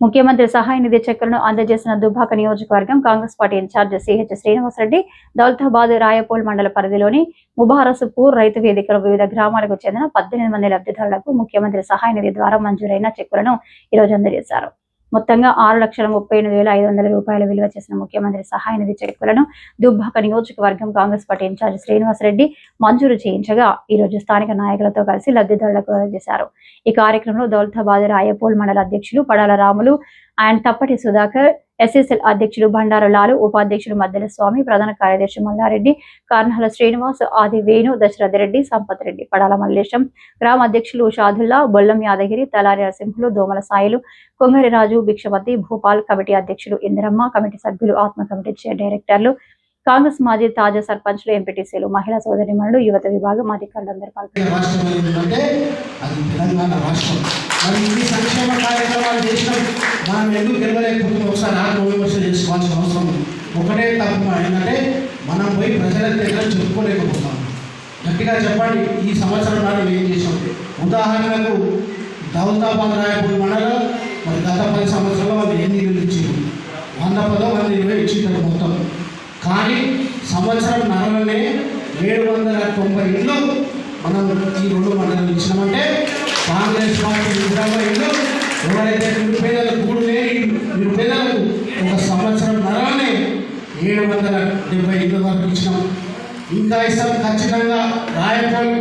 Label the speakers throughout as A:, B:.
A: ముఖ్యమంత్రి సహాయ నిధి చెక్కులను అందజేసిన దుబ్బాక నియోజకవర్గం Congress party incharge CH Srinivasa Reddy Daulatabad Rayapol మండల పరిధిలోని ముబారసుపూర్ రైతు వేదికలో వివిధ గ్రామాలకు చెందిన పద్దెనిమిది మంది లబ్ధిదారులకు ముఖ్యమంత్రి సహాయ నిధి ద్వారా మంజూరైన చెక్కులను ఈరోజు అందజేశారు. మొత్తంగా ఆరు లక్షల ముప్పై ఎనిమిది వేల ఐదు వందల రూపాయల విలువ చేసిన ముఖ్యమంత్రి సహాయ నిధి చెక్కులను దుబ్బాక నియోజకవర్గం కాంగ్రెస్ పార్టీ ఇన్ఛార్జ్ శ్రీనివాసరెడ్డి మంజూరు చేయించగా ఈ రోజు స్థానిక నాయకులతో కలిసి లబ్ధిదారులకు చేశారు ఈ కార్యక్రమంలో దౌలతాబాద్ రాయపూల్ మండల అధ్యక్షులు పడాల రాములు అండ్ తప్పటి సుధాకర్ ఎస్ఎస్ఎల్ అధ్యక్షులు బండారులాలు ఉపాధ్యక్షుడు ఉపాధ్యక్షులు మద్దెల స్వామి ప్రధాన కార్యదర్శి మల్లారెడ్డి కార్నహల శ్రీనివాస్ ఆది వేణు దశరథ రెడ్డి సంపత్ రెడ్డి పడాల మల్లేశం గ్రామ అధ్యక్షులు షాదుల్లా బొల్లం యాదగిరి తలారి నరసింహులు దోమల సాయిలు కొంగరి రాజు భిక్షపతి భూపాల్ కమిటీ అధ్యక్షులు ఇందిరమ్మ కమిటీ సభ్యులు ఆత్మ కమిటీ చైర్ డైరెక్టర్లు కాంగ్రెస్ మాజీ తాజా సర్పంచ్లు ఎంపీటీసీలు మహిళా సోదరిమణులు యువత విభాగం అధికారులందరూ పాల్గొన్నారు.
B: ఒకటే తప్పు ఏంటంటే మనం పోయి ప్రజల దగ్గర గట్టిగా చెప్పండి ఈ సంవత్సరం నాడు ఏం చేసాం? ఉదాహరణకు దౌతాబాద్ రాయపూర్ మండలం మరి గత పది సంవత్సరాలు సంవత్సరం ఏడు వందల తొంభై ఇళ్ళు మనం ఈ రెండు మండలం ఇచ్చినామంటే కాంగ్రెస్ పార్టీ నిజామా ఇళ్ళు ఎవరైతే నిరుపేదలకు మూడు వేలు నిరుపేదలకు ఒక సంవత్సరం నరలోనే ఏడు వందల డెబ్బై ఇల్లు వరకు ఇచ్చినాం. ఇంకా ఇస్తాం ఖచ్చితంగా రాయపల్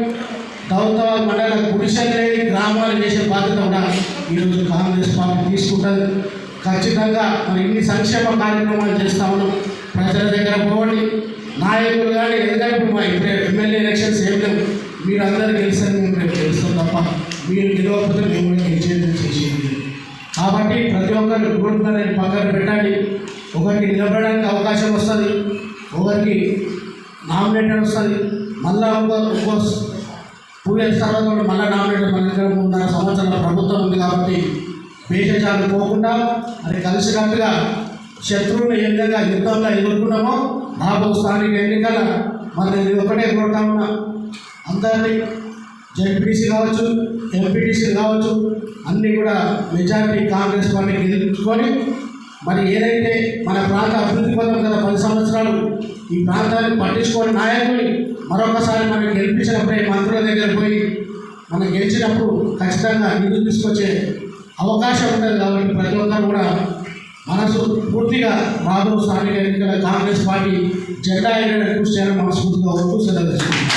B: దౌతవ మండల గుడిసెలు గ్రామాలు చేసే బాధ్యత కూడా ఈరోజు కాంగ్రెస్ పార్టీ తీసుకుంటుంది. ఖచ్చితంగా మరి ఇన్ని సంక్షేమ కార్యక్రమాలు చేస్తా ఉన్నాం. ప్రజల దగ్గర పోవండి నాయకులు కానీ ఎందుకంటే ఇప్పుడు మా ఇప్పుడు ఎమ్మెల్యే ఎలక్షన్స్ ఏం లేవు. మీరు అందరూ గెలిచారని మేము రేపు గెలుస్తాం తప్ప మీరు గెలవకపోతే మేము కూడా గెలిచేది చేసేది కాబట్టి ప్రతి ఒక్కరు గ్రూప్ పక్కన పెట్టండి. ఒకరికి నిలబడడానికి అవకాశం వస్తుంది ఒకరికి నామినేటెడ్ వస్తుంది. మళ్ళా ఒక ఇంకో టూ ఇయర్స్ తర్వాత కూడా మళ్ళీ నామినేటెడ్ మన మూడున్నర సంవత్సరాల ప్రభుత్వం ఉంది కాబట్టి పేషాలు పోకుండా అది కలిసినట్టుగా శత్రువుని ఏ విధంగా యుద్ధంలో ఎదుర్కొన్నామో రాబో స్థానిక ఎన్నికల మరి నేను ఒకటే కోరుతా ఉన్నా. అందరినీ జెడ్పీటీసీ కావచ్చు ఎంపీటీసీ కావచ్చు అన్నీ కూడా మెజారిటీ కాంగ్రెస్ పార్టీకి ఎదుర్కొని మరి ఏదైతే మన ప్రాంత అభివృద్ధి కోసం గత పది సంవత్సరాలు ఈ ప్రాంతాన్ని పట్టించుకోని నాయకుని మరొకసారి మనం గెలిపించినప్పుడే మంత్రుల దగ్గర పోయి మనం గెలిచినప్పుడు ఖచ్చితంగా నిధులు తీసుకొచ్చే అవకాశం ఉంటుంది కాబట్టి ప్రతి ఒక్కరు కూడా మనసు పూర్తిగా రాబో స్థానిక ఎన్నికల కాంగ్రెస్ పార్టీ జెండా ఎక్కడ కృషి చేయాలని మనస్ఫూర్తిగా వస్తూ సెలవు